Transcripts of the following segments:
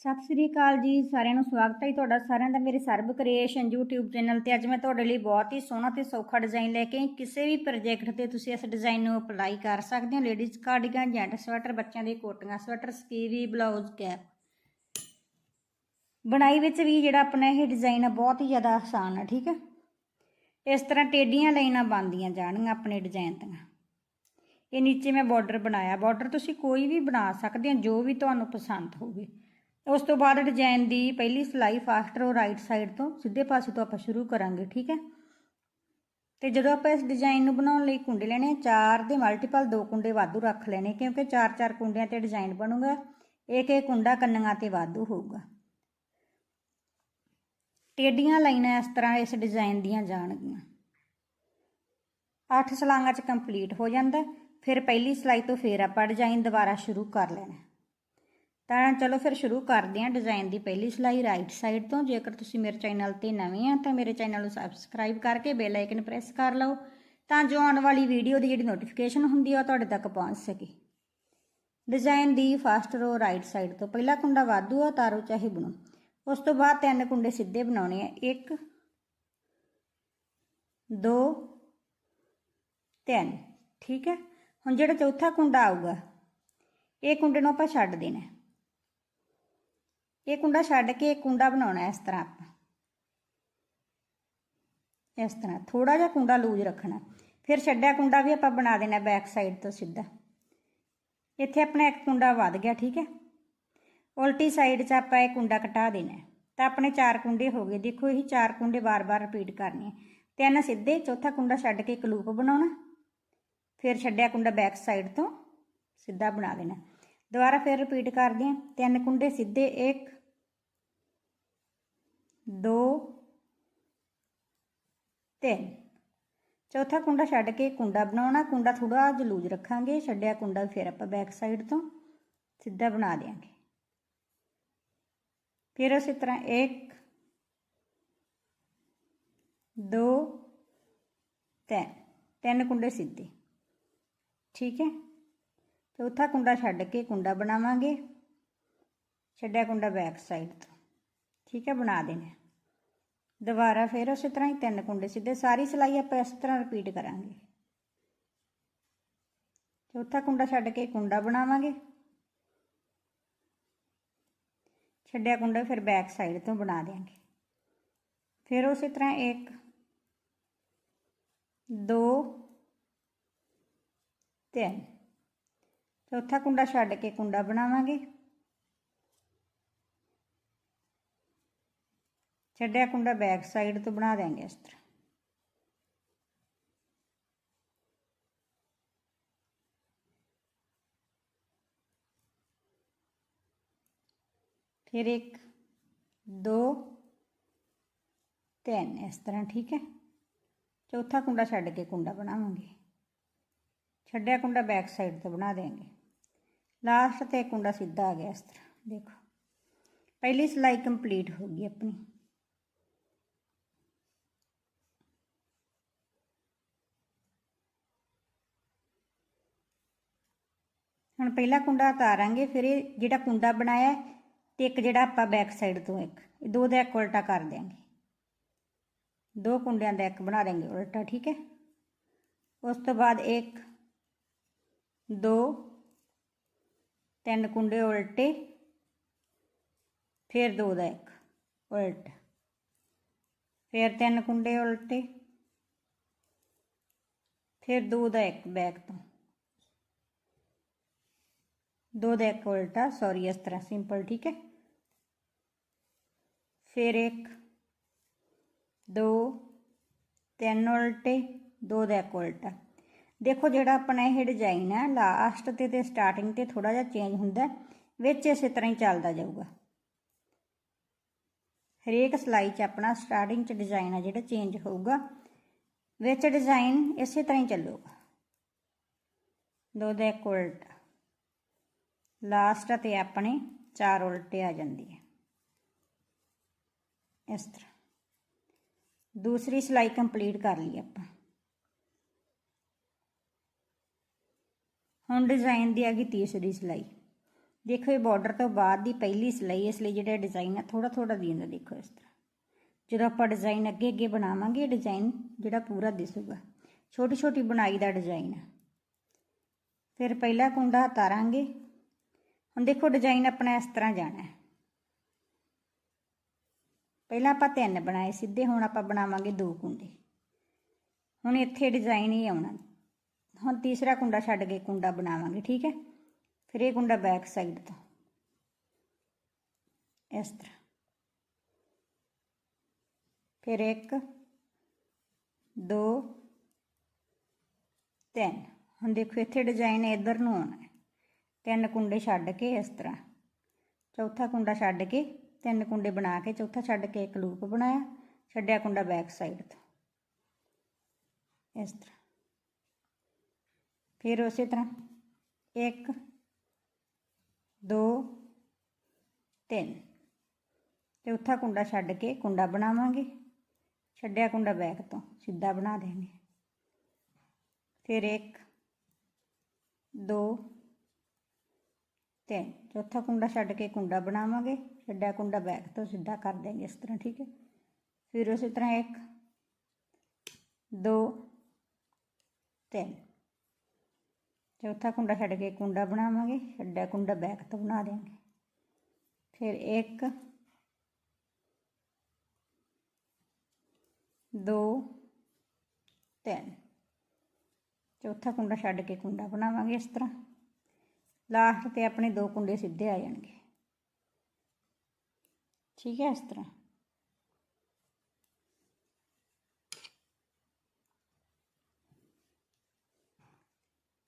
ਸਤਿ ਸ੍ਰੀ ਅਕਾਲ ਜੀ, ਸਾਰਿਆਂ ਨੂੰ ਸਵਾਗਤ ਹੈ ਜੀ ਤੁਹਾਡਾ ਸਾਰਿਆਂ ਦਾ ਮੇਰੇ ਸਰਬ ਕ੍ਰੀਏਸ਼ਨ YouTube ਚੈਨਲ ਤੇ। ਅੱਜ ਮੈਂ ਤੁਹਾਡੇ ਲਈ ਬਹੁਤ ਹੀ ਸੋਹਣਾ ਤੇ ਸੌਖਾ ਡਿਜ਼ਾਈਨ ਲੈ ਕੇ ਕਿਸੇ ਵੀ ਪ੍ਰੋਜੈਕਟ ਤੇ ਤੁਸੀਂ ਇਸ ਡਿਜ਼ਾਈਨ ਨੂੰ ਅਪਲਾਈ ਕਰ ਸਕਦੇ ਹੋ। ਲੇਡੀਜ਼ ਕਾਰਡੀਗਨ ਜੈਂਟ ਸਵੈਟਰ ਬੱਚਿਆਂ ਦੀ ਕੋਟੀਆਂ ਸਵੈਟਰ ਸਕੀਵੀ ਬਲਾਊਜ਼ ਕੈਪ ਬਣਾਈ ਵਿੱਚ ਵੀ ਜਿਹੜਾ ਆਪਣਾ ਇਹ ਡਿਜ਼ਾਈਨ ਆ, ਬਹੁਤ ਹੀ ਜ਼ਿਆਦਾ ਆਸਾਨ ਆ, ਠੀਕ ਹੈ ਇਸ ਤਰ੍ਹਾਂ ਟੇਡੀਆਂ ਲਾਈਨਾਂ ਬਣਦੀਆਂ ਜਾਣਗੀਆਂ ਆਪਣੇ ਡਿਜ਼ਾਈਨ ਦੀਆਂ। ਇਹ ਨੀਚੇ ਮੈਂ ਬਾਰਡਰ ਬਣਾਇਆ। ਬਾਰਡਰ ਤੁਸੀਂ ਕੋਈ ਵੀ ਬਣਾ ਸਕਦੇ ਹੋ, ਜੋ ਵੀ ਤੁਹਾਨੂੰ ਪਸੰਦ ਹੋਵੇ। ਉਸ ਤੋਂ ਬਾਅਦ ਡਿਜ਼ਾਈਨ ਦੀ ਪਹਿਲੀ ਸਲਾਈ ਫਾਸਟ ਰੋ ਰਾਈਟ ਸਾਈਡ ਤੋਂ ਸਿੱਧੇ ਪਾਸੇ ਤੋਂ ਆਪਾਂ ਸ਼ੁਰੂ ਕਰਾਂਗੇ, ਠੀਕ ਹੈ? ਤੇ ਜਦੋਂ ਆਪਾਂ ਇਸ ਡਿਜ਼ਾਈਨ ਨੂੰ ਬਣਾਉਣ ਲਈ ਕੁੰਡੇ ਲੈਣੇ ਚਾਰ ਦੇ ਮਲਟੀਪਲ ਦੋ ਕੁੰਡੇ ਵਾਧੂ ਰੱਖ ਲੈਣੇ, ਕਿਉਂਕਿ ਚਾਰ ਚਾਰ ਕੁੰਡਿਆਂ ਤੇ ਡਿਜ਼ਾਈਨ ਬਣੂਗਾ ਇੱਕ ਇੱਕ ਕੁੰਡਾ ਕੰਨੀਆਂ ਤੇ ਵਾਧੂ ਹੋਊਗਾ। ਟੇਡੀਆਂ ਲਾਈਨਾਂ ਇਸ ਤਰ੍ਹਾਂ ਇਸ ਡਿਜ਼ਾਈਨ ਦੀਆਂ ਜਾਣਗੀਆਂ। ਅੱਠ ਸਲਾਂਗਾ ਚ ਕੰਪਲੀਟ ਹੋ ਜਾਂਦਾ, ਫਿਰ ਪਹਿਲੀ ਸਲਾਈ ਤੋਂ ਫੇਰ ਆਪਾਂ ਡਿਜ਼ਾਈਨ ਦੁਬਾਰਾ ਸ਼ੁਰੂ ਕਰ ਲੈਣਾ। ਤਾਂ ਚਲੋ ਫਿਰ ਸ਼ੁਰੂ ਕਰਦੇ ਹਾਂ ਡਿਜ਼ਾਈਨ ਦੀ ਪਹਿਲੀ ਸਿਲਾਈ ਰਾਈਟ ਸਾਈਡ ਤੋਂ। ਜੇਕਰ ਤੁਸੀਂ ਮੇਰੇ ਚੈਨਲ ਤੇ ਨਵੇਂ ਆ, ਤਾਂ ਮੇਰੇ ਚੈਨਲ ਨੂੰ ਸਬਸਕ੍ਰਾਈਬ ਕਰਕੇ ਬੈਲ ਆਈਕਨ ਪ੍ਰੈਸ ਕਰ ਲਓ, ਤਾਂ ਜੋ ਆਉਣ ਵਾਲੀ ਵੀਡੀਓ ਦੀ ਜਿਹੜੀ ਨੋਟੀਫਿਕੇਸ਼ਨ ਹੁੰਦੀ ਆ ਉਹ ਤੁਹਾਡੇ ਤੱਕ ਪਹੁੰਚ ਸਕੇ। ਡਿਜ਼ਾਈਨ ਦੀ ਫਸਟ ਰੋ ਰਾਈਟ ਸਾਈਡ ਤੋਂ ਪਹਿਲਾ ਕੁੰਡਾ ਵਾਧੂ ਆ, ਤਾਰੋ ਚਾਹੇ ਬਣੋ। ਉਸ ਤੋਂ ਬਾਅਦ ਤਿੰਨ ਕੁੰਡੇ ਸਿੱਧੇ ਬਣਾਉਣੇ ਆ। 1 2 3 ਠੀਕ ਹੈ? ਹੁਣ ਜਿਹੜਾ ਚੌਥਾ ਕੁੰਡਾ ਆਊਗਾ, ਇਹ ਕੁੰਡੇ ਨੂੰ ਆਪਾਂ ਛੱਡ ਦੇਣਾ। ਇਹ ਕੁੰਡਾ ਛੱਡ ਕੇ ਇੱਕ ਕੁੰਡਾ ਬਣਾਉਣਾ ਇਸ ਤਰ੍ਹਾਂ ਆਪਾਂ ਇਸ ਤਰ੍ਹਾਂ ਥੋੜਾ ਜਿਹਾ ਕੁੰਡਾ ਲੂਜ ਰੱਖਣਾ ਫਿਰ ਛੱਡਿਆ ਕੁੰਡਾ ਵੀ ਆਪਾਂ ਬਣਾ ਦੇਣਾ ਬੈਕ ਸਾਈਡ ਤੋਂ ਸਿੱਧਾ ਇੱਥੇ ਆਪਣਾ ਇੱਕ ਕੁੰਡਾ ਵੱਧ ਗਿਆ ਠੀਕ ਹੈ ਉਲਟੀ ਸਾਈਡ 'ਚ ਆਪਾਂ ਇਹ ਕੁੰਡਾ ਕਟਾ ਦੇਣਾ ਤਾਂ ਆਪਣੇ ਚਾਰ ਕੁੰਡੇ ਹੋ ਗਏ ਦੇਖੋ ਇਹ ਚਾਰ ਕੁੰਡੇ ਬਾਰ-ਬਾਰ ਰਿਪੀਟ ਕਰਨੇ ਤਿੰਨ ਸਿੱਧੇ ਚੌਥਾ ਕੁੰਡਾ ਛੱਡ ਕੇ ਇੱਕ ਲੂਪ ਬਣਾਉਣਾ ਫਿਰ ਛੱਡਿਆ ਕੁੰਡਾ ਬੈਕ ਸਾਈਡ ਤੋਂ ਸਿੱਧਾ ਬਣਾ ਦੇਣਾ ਦੁਬਾਰਾ ਫਿਰ ਰਿਪੀਟ ਕਰਦੇ ਹਾਂ ਤਿੰਨ ਕੁੰਡੇ ਸਿੱਧੇ 1 2 3 ਚੌਥਾ ਕੁੰਡਾ ਛੱਡ ਕੇ ਕੁੰਡਾ ਬਣਾਉਣਾ ਕੁੰਡਾ ਥੋੜਾ ਜਿਹਾ ਲੂਜ ਰੱਖਾਂਗੇ ਛੱਡਿਆ ਕੁੰਡਾ ਫਿਰ ਆਪਾਂ ਬੈਕ ਸਾਈਡ ਤੋਂ ਸਿੱਧਾ ਬਣਾ ਦੇਾਂਗੇ ਫਿਰ ਉਸੇ ਤਰ੍ਹਾਂ 1 2 3 ਤਿੰਨ ਕੁੰਡੇ ਸਿੱਧੇ ਠੀਕ ਹੈ ਚੌਥਾ ਕੁੰਡਾ ਛੱਡ ਕੇ ਕੁੰਡਾ ਬਣਾਵਾਂਗੇ ਛੱਡਿਆ ਕੁੰਡਾ ਬੈਕ ਸਾਈਡ ਤੋਂ ਠੀਕ ਹੈ ਬਣਾ ਦੇਣਾ ਦੁਬਾਰਾ ਫਿਰ ਉਸੇ ਤਰ੍ਹਾਂ ਹੀ ਤਿੰਨ ਕੁੰਡੇ ਸਿੱਧੇ ਸਾਰੀ ਸਲਾਈ ਆਪਾਂ ਇਸ ਤਰ੍ਹਾਂ ਰਿਪੀਟ ਕਰਾਂਗੇ ਚੌਥਾ ਕੁੰਡਾ ਛੱਡ ਕੇ ਕੁੰਡਾ ਬਣਾਵਾਂਗੇ ਛੱਡਿਆ ਕੁੰਡਾ ਫਿਰ ਬੈਕ ਸਾਈਡ ਤੋਂ ਬਣਾ ਦੇਾਂਗੇ ਫਿਰ ਉਸੇ ਤਰ੍ਹਾਂ 1 2 3 ਚੌਥਾ ਕੁੰਡਾ ਛੱਡ ਕੇ ਕੁੰਡਾ ਬਣਾਵਾਂਗੇ छड्या कुंडा बैक साइड तो बना देंगे इस तरह। फिर एक, दो, तीन, इस तरह, ठीक है? चौथा कुंडा छड़ के कुंडा बनावेंगे छड्या कुंडा बैक साइड तो बना देंगे। लास्ट तो कुंडा सीधा आ गया इस तरह, देखो। पहली सिलाई कंप्लीट होगी अपनी। ਹੁਣ ਪਹਿਲਾ ਕੁੰਡਾ ਉਤਾਰਾਂਗੇ ਫਿਰ ਇਹ ਜਿਹੜਾ ਕੁੰਡਾ ਬਣਾਇਆ ਤੇ ਇੱਕ ਜਿਹੜਾ ਆਪਾਂ ਬੈਕ ਸਾਈਡ ਤੋਂ ਇੱਕ ਇਹ ਦੋ ਦਾ ਇੱਕ ਉਲਟਾ ਕਰ ਦਿਆਂਗੇ ਦੋ ਕੁੰਡਿਆਂ ਦਾ ਇੱਕ ਬਣਾ ਦੇਂਗੇ ਉਲਟਾ ਠੀਕ ਹੈ ਉਸ ਤੋਂ ਬਾਅਦ ਇੱਕ ਦੋ ਤਿੰਨ ਕੁੰਡੇ ਉਲਟੇ ਫਿਰ ਦੋ ਦਾ ਇੱਕ ਉਲਟ ਫਿਰ ਤਿੰਨ ਕੁੰਡੇ ਉਲਟੇ ਫਿਰ ਦੋ ਦਾ ਇੱਕ ਬੈਕ ਤੋਂ ਦੋ ਦਾ ਇੱਕ ਉਲਟਾ ਸੌਰੀ ਇਸ ਤਰ੍ਹਾਂ ਸਿੰਪਲ ਠੀਕ ਹੈ ਫਿਰ ਇੱਕ ਦੋ ਤਿੰਨ ਉਲਟੇ ਦੋ ਦਾ ਇੱਕ ਉਲਟਾ ਦੇਖੋ ਜਿਹੜਾ ਆਪਣਾ ਇਹ ਡਿਜ਼ਾਈਨ ਹੈ ਲਾਸਟ ਤੇ ਤੇ ਸਟਾਰਟਿੰਗ ਤੇ ਥੋੜਾ ਜਿਹਾ ਚੇਂਜ ਹੁੰਦਾ ਵਿੱਚ ਇਸੇ ਤਰ੍ਹਾਂ ਹੀ ਚੱਲਦਾ ਜਾਊਗਾ ਹਰੇਕ ਸਲਾਈ 'ਚ ਆਪਣਾ ਸਟਾਰਟਿੰਗ 'ਚ ਡਿਜ਼ਾਈਨ ਹੈ ਜਿਹੜਾ ਚੇਂਜ ਹੋਊਗਾ ਵਿੱਚ ਡਿਜ਼ਾਈਨ ਇਸੇ ਤਰ੍ਹਾਂ ਹੀ ਚੱਲੂਗਾ ਦੋ ਦਾ ਇੱਕ ਉਲਟਾ ਲਾਸਟ ਤੇ ਆਪਣੇ ਚਾਰ ਉਲਟੇ ਆ ਜਾਂਦੀ ਹੈ ਇਸ ਤਰ੍ਹਾਂ ਦੂਸਰੀ ਸਲਾਈ ਕੰਪਲੀਟ ਕਰ ਲਈ ਆਪਾਂ ਹੁਣ ਡਿਜ਼ਾਈਨ ਦੀ ਆ ਗਈ ਤੀਸਰੀ ਸਲਾਈ ਦੇਖੋ ਇਹ ਬਾਰਡਰ ਤੋਂ ਬਾਅਦ ਦੀ ਪਹਿਲੀ ਸਿਲਾਈ ਇਸ ਲਈ ਜਿਹੜਾ ਡਿਜ਼ਾਈਨ ਹੈ ਥੋੜਾ ਥੋੜਾ ਦਿੰਦਾ ਦੇਖੋ ਇਸ ਤਰ੍ਹਾਂ ਜਦੋਂ ਆਪਾਂ ਡਿਜ਼ਾਈਨ ਅੱਗੇ ਅੱਗੇ ਬਣਾਵਾਂਗੇ ਡਿਜ਼ਾਈਨ ਜਿਹੜਾ ਪੂਰਾ ਦਿਸੂਗਾ ਛੋਟੀ ਛੋਟੀ ਬਣਾਈ ਦਾ ਡਿਜ਼ਾਈਨ ਹੈ ਫਿਰ ਪਹਿਲਾ ਕੁੰਡਾ ਉਤਾਰਾਂਗੇ ਹੁਣ ਦੇਖੋ ਡਿਜ਼ਾਈਨ ਆਪਣਾ ਇਸ ਤਰ੍ਹਾਂ ਜਾਣਾ ਹੈ। ਪਹਿਲਾਂ ਆਪਾਂ ਤਿੰਨ ਬਣਾਏ ਸਿੱਧੇ, ਹੁਣ ਆਪਾਂ ਬਣਾਵਾਂਗੇ ਦੋ ਕੁੰਡੇ। ਹੁਣ ਇੱਥੇ ਡਿਜ਼ਾਈਨ ਹੀ ਆਉਣਾ। ਹੁਣ ਤੀਸਰਾ ਕੁੰਡਾ ਛੱਡ ਕੇ ਕੁੰਡਾ ਬਣਾਵਾਂਗੇ, ਠੀਕ ਹੈ? ਫਿਰ ਇਹ ਕੁੰਡਾ ਬੈਕ ਸਾਈਡ ਤੋਂ। ਇਸ ਤਰ੍ਹਾਂ। ਫਿਰ ਇੱਕ, ਦੋ, ਤਿੰਨ। ਹੁਣ ਦੇਖੋ ਇੱਥੇ ਡਿਜ਼ਾਈਨ ਇਧਰ ਨੂੰ ਆਉਣਾ तीन कुंडे छड़ के इस तरह चौथा कुंडा छड़ के तीन कुंडे बना के चौथा छड़ के एक लूप बनाया छड़ा कुंडा बैक साइड तो इस तरह फिर उस तरह एक दो तीन चौथा कुंडा छड़ के कुंडा बनावे छड़ा कुंडा बैक तो सीधा बना देंगे फिर एक दो तीन चौथा कुंडा छड के ਕੁੰਡਾ ਬਣਾਵਾਂਗੇ। ਛੱਡਾ कुंडा बैक तो सीधा कर देंगे इस तरह ठीक है फिर उस तरह एक दो तीन चौथा कुंडा छड़ के कुंडा बनावे छड्डा कुंडा बैक तो बना देंगे फिर एक दो तीन चौथा कुंडा छड़ के कुंडा बनावे इस तरह ਲਾਸਟ ਤੇ ਆਪਣੇ ਦੋ ਕੁੰਡੇ ਸਿੱਧੇ ਆ ਜਾਣਗੇ। ਠੀਕ ਹੈ ਇਸ ਤਰ੍ਹਾਂ।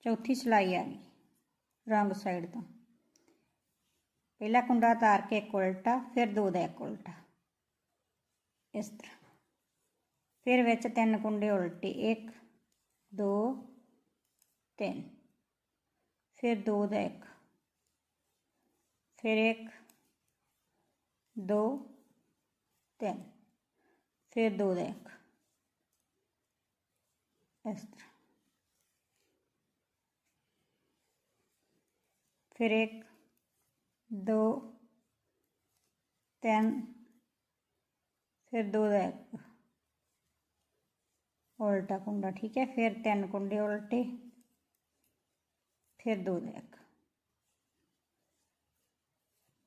ਚੌਥੀ ਸਿਲਾਈ ਆ ਗਈ ਰੰਗ ਸਾਈਡ ਤੋਂ। ਪਹਿਲਾ ਕੁੰਡਾ ਤਾਰ ਕੇ ਇੱਕ ਉਲਟਾ, ਫਿਰ ਦੋ ਦਾ ਇੱਕ ਉਲਟਾ। ਇਸ ਤਰ੍ਹਾਂ। ਫਿਰ ਵਿੱਚ ਤਿੰਨ ਕੁੰਡੇ ਉਲਟੇ 1 2 3 फिर दो एक फिर एक, दो, तीन। फिर दो एक इस तरह। फिर एक, दो, तीन। फिर दो एक उल्टा कुंडा, ठीक है? फिर तीन कुंडे उल्टे। फिर दो एक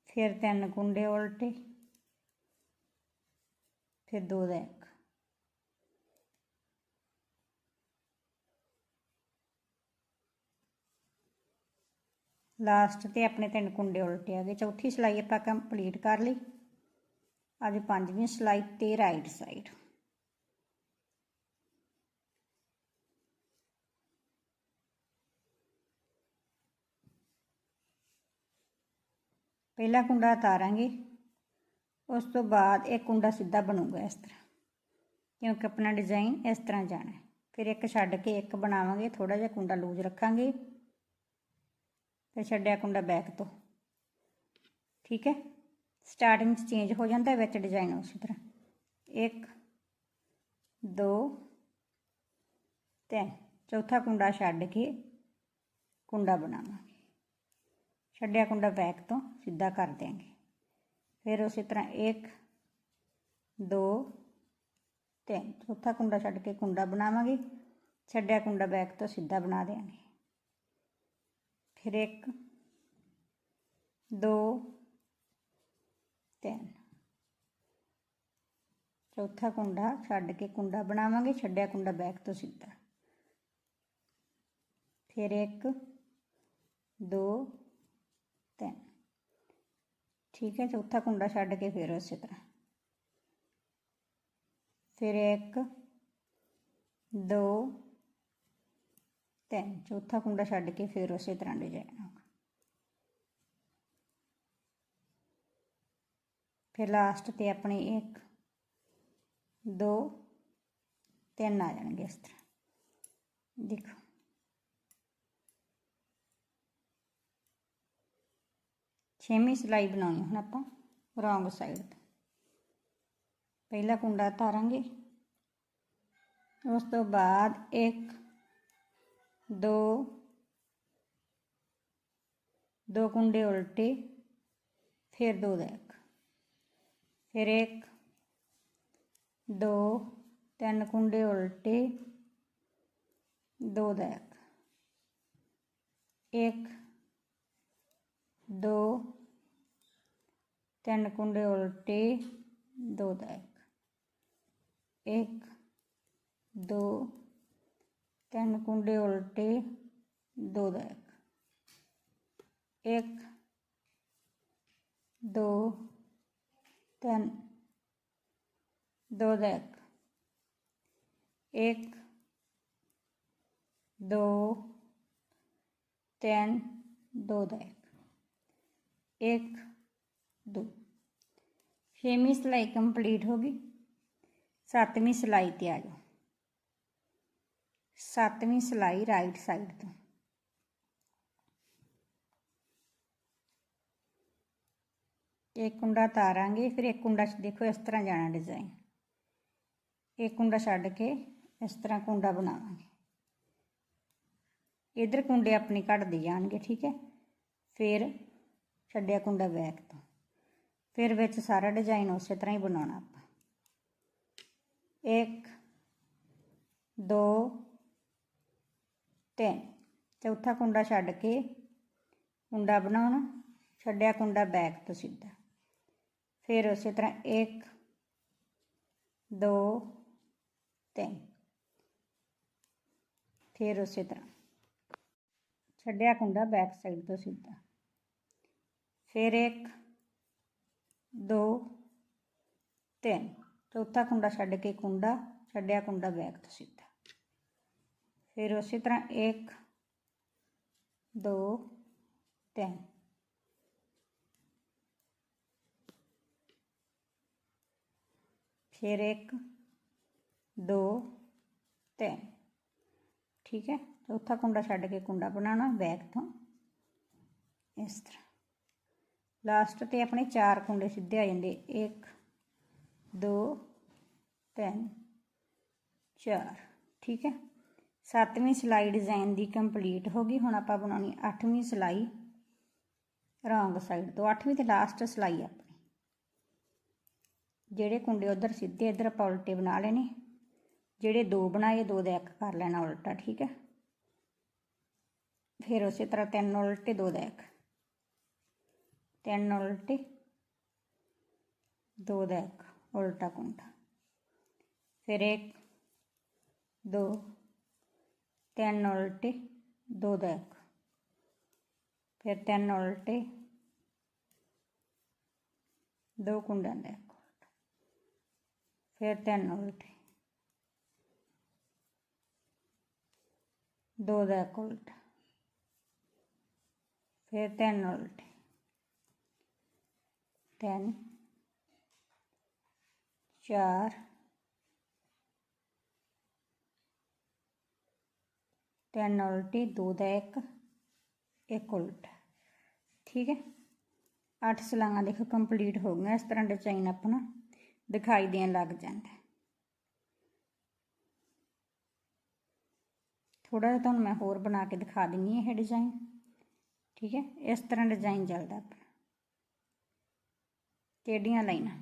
फिर तीन कुंडे उल्टे फिर दो एक ਲਾਸਟ ਤੇ ਆਪਣੇ ਤਿੰਨ ਕੁੰਡੇ ਉਲਟੇ ਆ ਗਏ ਚੌਥੀ ਸਲਾਈ ਆਪਾਂ ਕੰਪਲੀਟ ਕਰ ਲਈ ਅੱਜ ਪੰਜਵੀਂ ਸਲਾਈ ਤੇ ਰਾਈਟ ਸਾਈਡ ਪਹਿਲਾ ਕੁੰਡਾ ਉਤਾਰਾਂਗੇ ਉਸ ਤੋਂ ਬਾਅਦ ਇਹ ਕੁੰਡਾ ਸਿੱਧਾ ਬਣੂਗਾ ਇਸ ਤਰ੍ਹਾਂ ਕਿਉਂਕਿ ਆਪਣਾ ਡਿਜ਼ਾਈਨ ਇਸ ਤਰ੍ਹਾਂ ਜਾਣਾ ਹੈ ਫਿਰ ਇੱਕ ਛੱਡ ਕੇ ਇੱਕ ਬਣਾਵਾਂਗੇ ਥੋੜਾ ਜਿਹਾ ਕੁੰਡਾ ਲੂਜ਼ ਰੱਖਾਂਗੇ ਤੇ ਛੱਡਿਆ ਕੁੰਡਾ ਬੈਕ ਤੋਂ ਠੀਕ ਹੈ ਸਟਾਰਟਿੰਗ 'ਚ ਚੇਂਜ ਹੋ ਜਾਂਦਾ ਵਿੱਚ ਡਿਜ਼ਾਈਨ ਉਸੇ ਤਰ੍ਹਾਂ 1 2 3 ਚੌਥਾ ਕੁੰਡਾ ਛੱਡ ਕੇ ਕੁੰਡਾ ਬਣਾਵਾਂਗੇ छड्या कुंडा बैक तो सीधा कर देंगे फिर उस तरह एक दो तीन चौथा कुंडा छड़ के कुंडा बनावे छड्या कुंडा बैक तो सीधा बना देंगे फिर एक दो तीन चौथा कुंडा छड़ के कुंडा बनावे छड्या कुंडा बैक तो सीधा फिर एक दो ਤਿੰਨ ਠੀਕ ਹੈ ਚੌਥਾ ਕੁੰਡਾ ਛੱਡ ਕੇ ਫਿਰ ਉਸੇ ਤਰ੍ਹਾਂ। ਫਿਰ ਇੱਕ, ਦੋ, ਤਿੰਨ, ਚੌਥਾ ਕੁੰਡਾ ਛੱਡ ਕੇ ਫਿਰ ਉਸੇ ਤਰ੍ਹਾਂ ਡਿਜ਼ਾਈਨ ਹੋਗਾ ਫਿਰ ਲਾਸਟ ਤੇ ਆਪਣੇ 1 2 ਤਿੰਨ ਆ ਜਾਣਗੇ ਇਸ ਤਰ੍ਹਾਂ। ਦੇਖੋ। ਛੇਵੀਂ ਸਿਲਾਈ ਬਣਾਉਣੀ ਹੁਣ ਆਪਾਂ ਰੌਂਗ ਸਾਈਡ ਤੇ ਪਹਿਲਾ ਕੁੰਡਾ ਤਾਰਾਂਗੇ ਉਸ ਤੋਂ ਬਾਅਦ ਇੱਕ ਦੋ ਦੋ ਕੁੰਡੇ ਉਲਟੇ ਫਿਰ ਦੋ ਦਾ ਇੱਕ ਫਿਰ ਇੱਕ ਦੋ ਤਿੰਨ ਕੁੰਡੇ ਉਲਟੇ ਦੋ ਦਾ दो तीन कुंडे उल्टे, दो दाग एक। दो तीन कुंडे उल्टे, दो दाग एक। दो तीन दो दाग एक। दो तीन दो दाग एक, दो। छवीं सिलाई कंप्लीट होगी। सातवीं सिलाई ते आ जाओ। सातवीं सिलाई राइट साइड तो। एक कुंडा तारांगे, फिर एक कुंडा देखो इस तरह जाना डिज़ाइन एक कुंडा छड़ के इस तरह कुंडा बनावे इधर कुंडे अपने घटते जाएँगे ठीक है? फिर ਛੱਡਿਆ ਕੁੰਡਾ ਬੈਕ ਤੋਂ। ਫਿਰ ਵਿੱਚ ਸਾਰਾ ਡਿਜ਼ਾਈਨ ਉਸੇ ਤਰ੍ਹਾਂ ਹੀ ਬਣਾਉਣਾ ਆਪਾਂ। ਇੱਕ, ਦੋ, ਤਿੰਨ। ਚੌਥਾ ਕੁੰਡਾ ਛੱਡ ਕੇ ਕੁੰਡਾ ਬਣਾਉਣਾ, ਛੱਡਿਆ ਕੁੰਡਾ ਬੈਕ ਤੋਂ ਸਿੱਧਾ। ਫਿਰ ਉਸੇ ਤਰ੍ਹਾਂ 1 2 3 ਫਿਰ ਉਸੇ ਤਰ੍ਹਾਂ। ਛੱਡਿਆ ਕੁੰਡਾ ਬੈਕ ਸਾਈਡ ਤੋਂ ਸਿੱਧਾ। फिर एक, दो, तीन। चौथा कुंडा छड़ के कुंडा छड़िया कुंडा बैक तो सीधा। फिर उस तरह एक, दो, तीन। फिर एक, दो, तीन। ठीक है? चौथा कुंडा छड़ के कुंडा बनाना, बैक तो। इस तरह। ਲਾਸਟ ਤੇ ਆਪਣੇ ਚਾਰ ਕੁੰਡੇ ਸਿੱਧੇ ਆ ਜਾਂਦੇ। 1 2 3 4 ਠੀਕ ਹੈ? ਸੱਤਵੀਂ ਸਿਲਾਈ ਡਿਜ਼ਾਈਨ ਦੀ ਕੰਪਲੀਟ ਹੋ ਗਈ। ਹੁਣ ਆਪਾਂ ਬਣਾਉਣੀ ਅੱਠਵੀਂ ਸਿਲਾਈ ਰੌਂਗ ਸਾਈਡ ਤੋਂ। ਅੱਠਵੀਂ ਤੇ ਲਾਸਟ ਸਿਲਾਈ ਆਪਣੀ। ਜਿਹੜੇ ਕੁੰਡੇ ਉਧਰ ਸਿੱਧੇ, ਇਧਰ ਆਪਾਂ ਉਲਟੇ ਬਣਾ ਲੈਣੇ। ਜਿਹੜੇ ਦੋ ਬਣਾਏ, ਦੋ ਦਾ ਇੱਕ ਕਰ ਲੈਣਾ ਉਲਟਾ। ਠੀਕ ਹੈ? ਫਿਰ ਉਸੇ ਤਰ੍ਹਾਂ ਤਿੰਨ ਉਲਟੇ, ਦੋ ਦਾ ਇੱਕ। तीन उल्टी, दो देख, उल्टा कुंठा। फिर एक, दो तीन उल्टी, दो देख। फिर तीन उल्टी, दो कुंडन देख फिर तीन उल्टी, दो देख उल्टा। फिर तीन उल्टी ਇੱਕ ਉਲਟਾ ਫਿਰ ਤਿੰਨ ਉਲਟੇ ਤਿੰਨ ਚਾਰ ਤਿੰਨ ਉਲਟੀ ਦੋ ਦਾ ਇੱਕ ਇੱਕ ਉਲਟ ਠੀਕ ਹੈ ਅੱਠ ਸਲਾਂਗਾ ਦੇਖੋ ਕੰਪਲੀਟ ਹੋ ਗਈਆਂ ਇਸ ਤਰ੍ਹਾਂ ਡਿਜ਼ਾਈਨ ਆਪਣਾ ਦਿਖਾਈ ਦੇਣ ਲੱਗ ਜਾਂਦਾ ਥੋੜਾ ਜਿਹਾ ਤੁਹਾਨੂੰ ਮੈਂ ਹੋਰ ਬਣਾ ਕੇ ਦਿਖਾ ਦਿੰਨੀ ਇਹ ਡਿਜ਼ਾਈਨ ਠੀਕ ਹੈ ਇਸ ਤਰ੍ਹਾਂ ਡਿਜ਼ਾਈਨ ਚੱਲਦਾ ਆਪਣਾ ਟੇਡੀਆਂ ਲਾਈਨਾਂ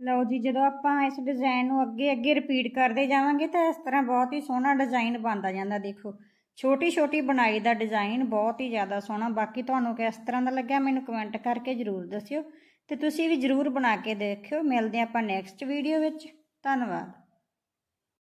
ਲਓ ਜੀ, ਜਦੋਂ ਆਪਾਂ ਇਸ ਡਿਜ਼ਾਈਨ ਨੂੰ ਅੱਗੇ ਅੱਗੇ ਰਿਪੀਟ ਕਰਦੇ ਜਾਵਾਂਗੇ ਤਾਂ ਇਸ ਤਰ੍ਹਾਂ ਬਹੁਤ ਹੀ ਸੋਹਣਾ ਡਿਜ਼ਾਈਨ ਬਣਦਾ ਜਾਂਦਾ, ਦੇਖੋ। ਛੋਟੀ ਛੋਟੀ ਬਣਾਈ ਦਾ ਡਿਜ਼ਾਈਨ ਬਹੁਤ ਹੀ ਜ਼ਿਆਦਾ ਸੋਹਣਾ। ਬਾਕੀ ਤੁਹਾਨੂੰ ਕਿਸ ਤਰ੍ਹਾਂ ਦਾ ਲੱਗਿਆ ਮੈਨੂੰ ਕਮੈਂਟ ਕਰਕੇ ਜ਼ਰੂਰ ਦੱਸਿਓ ਤੇ ਤੁਸੀਂ ਵੀ ਜ਼ਰੂਰ ਬਣਾ ਕੇ ਦੇਖਿਓ। ਮਿਲਦੇ ਆਪਾਂ ਨੈਕਸਟ ਵੀਡੀਓ ਵਿੱਚ। ਧੰਨਵਾਦ।